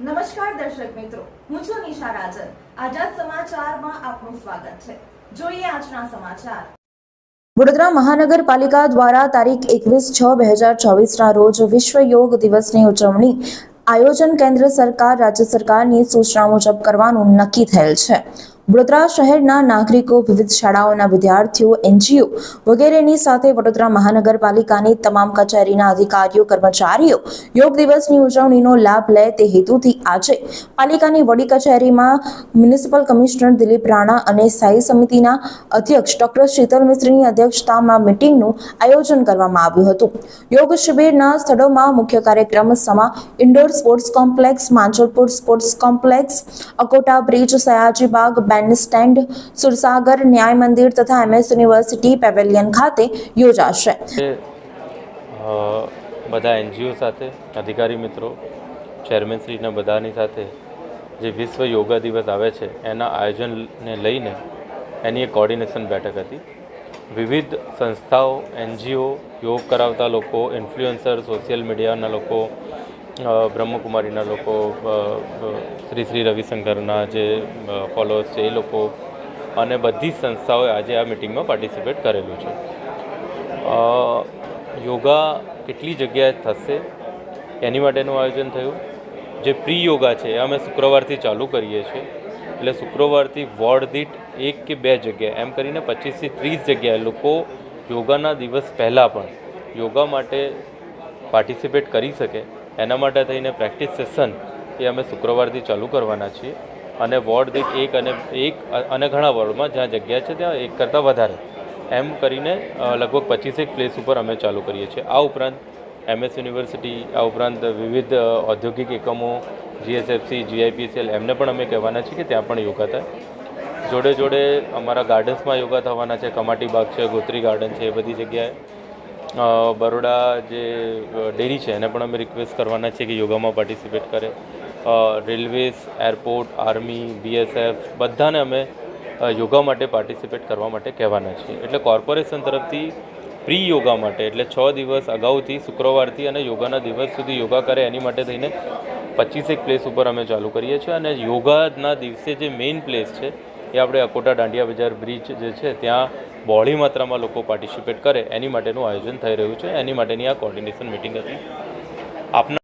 નમસ્કાર દર્શક મિત્રો, હું છું નિશા રાજન. આઝાદ સમાચારમાં આપનું સ્વાગત છે. જોઈએ આજના સમાચાર. વડોદરા મહાનગરપાલિકા દ્વારા તારીખ એકવીસ છ બે હજાર ચોવીસના રોજ વિશ્વ યોગ દિવસની ઉજવણી આયોજન કેન્દ્ર સરકાર, રાજ્ય સરકારની સૂચના મુજબ કરવાનું નક્કી થયેલ છે. વડોદરા શહેરના નાગરિકો, વિવિધ શાળાઓના વિદ્યાર્થીઓ, એનજીઓ વગેરેની સાથે વડોદરા મહાનગરપાલિકાની તમામ કચેરીના અધિકારીઓ, કર્મચારીઓ યોગ દિવસની ઉજવણીનો લાભ લે તે હેતુથી આજે પાલિકાની વડી કચેરીમાં મ્યુનિસિપલ કમિશનર દિલીપ રાણા અને સ્થાયી સમિતિના અધ્યક્ષ ડોક્ટર શીતલ મિશ્રીની અધ્યક્ષતામાં મિટિંગનું આયોજન કરવામાં આવ્યું હતું. યોગ શિબિરના સ્થળોમાં મુખ્ય કાર્યક્રમ Sama indoor sports complex, Manjalpur sports complex, Akota bridge Sayaji Baug stand Sursagar Nyay Mandir તથા એમએસ યુનિવર્સિટી પેવેલિયન ખાતે યોજાશે. બધા એનજીઓ સાથે, અધિકારી મિત્રો ચેરમેનશ્રીના બધાની સાથે જે વિશ્વ યોગા દિવસ આવે છે, એના આયોજનને લઈને એની એક કોર્ડિનેશન બેઠક હતી. વિવિધ સંસ્થાઓ, એનજીઓ યોગ કરાવતા લોકો ઇન્ફ્લુએન્સર સોશિયલ મીડિયાના લોકો બ્રહ્મકુમારીના લોકો શ્રી શ્રી રવિશંકરના જે ફોલોઅર્સ છે એ લોકો અને બધી જ સંસ્થાઓએ આજે આ મિટિંગમાં પાર્ટિસિપેટ કરેલું છે. યોગા કેટલી જગ્યાએ થશે એની માટેનું આયોજન થયું. જે પ્રી યોગા છે, એ અમે શુક્રવારથી ચાલુ કરીએ છીએ. એટલે શુક્રવારથી વોર્ડ દીઠ એક કે બે જગ્યાએ, એમ કરીને પચીસથી ત્રીસ જગ્યાએ લોકો યોગાના દિવસ પહેલાં પણ યોગા માટે પાર્ટિસિપેટ કરી શકે. એના માટે થઈને પ્રેક્ટિસ સેશન એ અમે શુક્રવારથી ચાલુ કરવાના છીએ. અને વોર્ડ દીઠ એક અને એક અને ઘણા વોર્ડમાં જ્યાં જગ્યા છે ત્યાં એક કરતાં વધારે. એમ કરીને લગભગ પચીસેક પ્લેસ ઉપર અમે ચાલુ કરીએ છીએ. આ ઉપરાંત એમએસ યુનિવર્સિટી, આ ઉપરાંત વિવિધ ઔદ્યોગિક એકમો જીએસએફસી જીઆઈપીસીએલ એમને પણ અમે કહેવાના છીએ કે ત્યાં પણ યોગા થાય. જોડે જોડે અમારા ગાર્ડન્સમાં યોગા થવાના છે. કમાટી બાગ છે, ગોત્રી ગાર્ડન છે, એ બધી જગ્યાએ. બરોડા જે ડેરી છે, એને પણ અમે રિક્વેસ્ટ કરવાના છીએ કે યોગામાં પાર્ટિસિપેટ કરે. રેલવેઝ એરપોર્ટ આર્મી બીએસએફ બધાને અમે યોગા માટે પાર્ટિસિપેટ કરવા માટે કહેવાના છીએ. એટલે કોર્પોરેશન તરફથી પ્રી યોગા માટે, એટલે છ દિવસ અગાઉથી, શુક્રવારથી અને યોગાના દિવસ સુધી યોગા કરે એની માટે થઈને પચીસેક પ્લેસ ઉપર અમે ચાલુ કરીએ છીએ. અને યોગાના દિવસે જે મેઇન પ્લેસ છે એ આપણે અકોટા દાંડિયા બજાર બ્રિજ જે છે, ત્યાં બહોળી માત્રામાં લોકો પાર્ટિસિપેટ કરે. એની માટેનું આયોજન થઈ રહ્યું છે. એની માટેની આ કોર્ડિનેશન મિટિંગ હતી. આપના